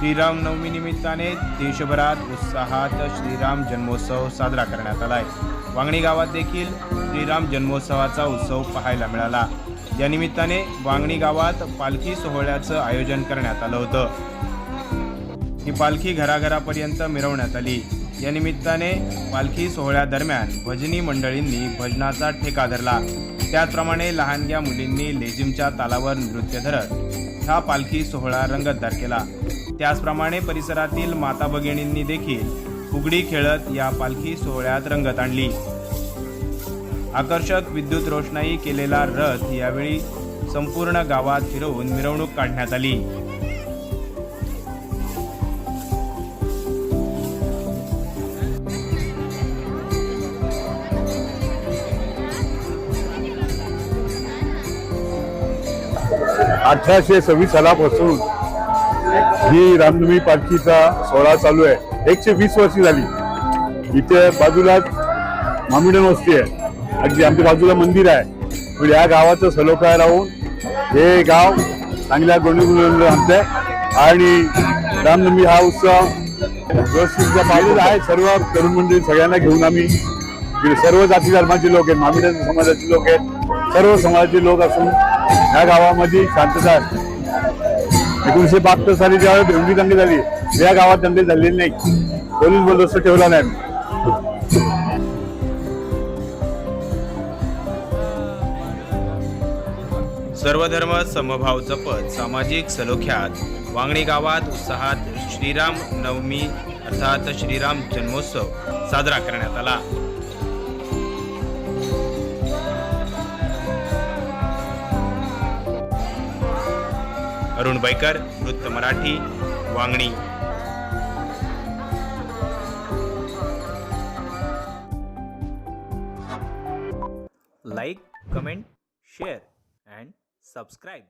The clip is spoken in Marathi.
श्रीरामनवमी निमित्ताने देशभरात उत्साहात श्रीराम जन्मोत्सव साजरा करण्यात आलाय. वांगणी गावात देखील श्रीराम जन्मोत्सवाचा उत्सव पाहायला मिळाला. या निमित्ताने वांगणी गावात पालखी सोहळ्याचं आयोजन करण्यात आलं होतं. ही पालखी घराघरापर्यंत मिरवण्यात आली. या निमित्ताने पालखी सोहळ्यादरम्यान भजनी मंडळींनी भजनाचा ठेका धरला. त्याचप्रमाणे लहानग्या मुलींनी लेझिमच्या तालावर नृत्य धरत हा पालखी सोहळा रंगतदार केला. त्याचप्रमाणे परिसरातील माता भगिनींनी देखील फुगडी खेळत या पालखी सोहळ्यात रंगत आणली. आकर्षक विद्युत रोषणाई केलेला रथ यावेळी संपूर्ण गावात फिरवून मिरवणूक काढण्यात आली. अठराशे सव्वीस सालापासून ही रामनवमी पालखीचा सोहळा चालू आहे. एकशे वीस वर्षी झाली. इथे बाजूलाच मामिडन वस्ती आहे. अगदी आमच्या बाजूला मंदिर आहे. पण या गावाचं सलोखा राहून हे गाव चांगल्या गोंडी आणतंय. आणि रामनवमी हा उत्सव व्यवस्थित पाहिलेला आहे. सर्व तरुण मंडळी सगळ्यांना घेऊन आम्ही सर्व जाती धर्माचे लोक आहेत. मामिडन समाजाचे लोक आहेत. सर्व समाजाचे लोक असून या गावामध्ये शांतता एकोणीसशे बहात्तर साली ज्यावेळेस भेंडी दंगली झाली या गावात दंगली झालेली नाही. पोलीस बंदोबस्त ठेवला नाही सर्वधर्म समभाव जपत सामाजिक सलोख्यात वांगणी गावात उत्साहात श्रीराम नवमी अर्थात श्रीराम जन्मोत्सव साजरा करण्यात आला. अरुण बैकर वृत्त Marathi Vangani. Like comment share and subscribe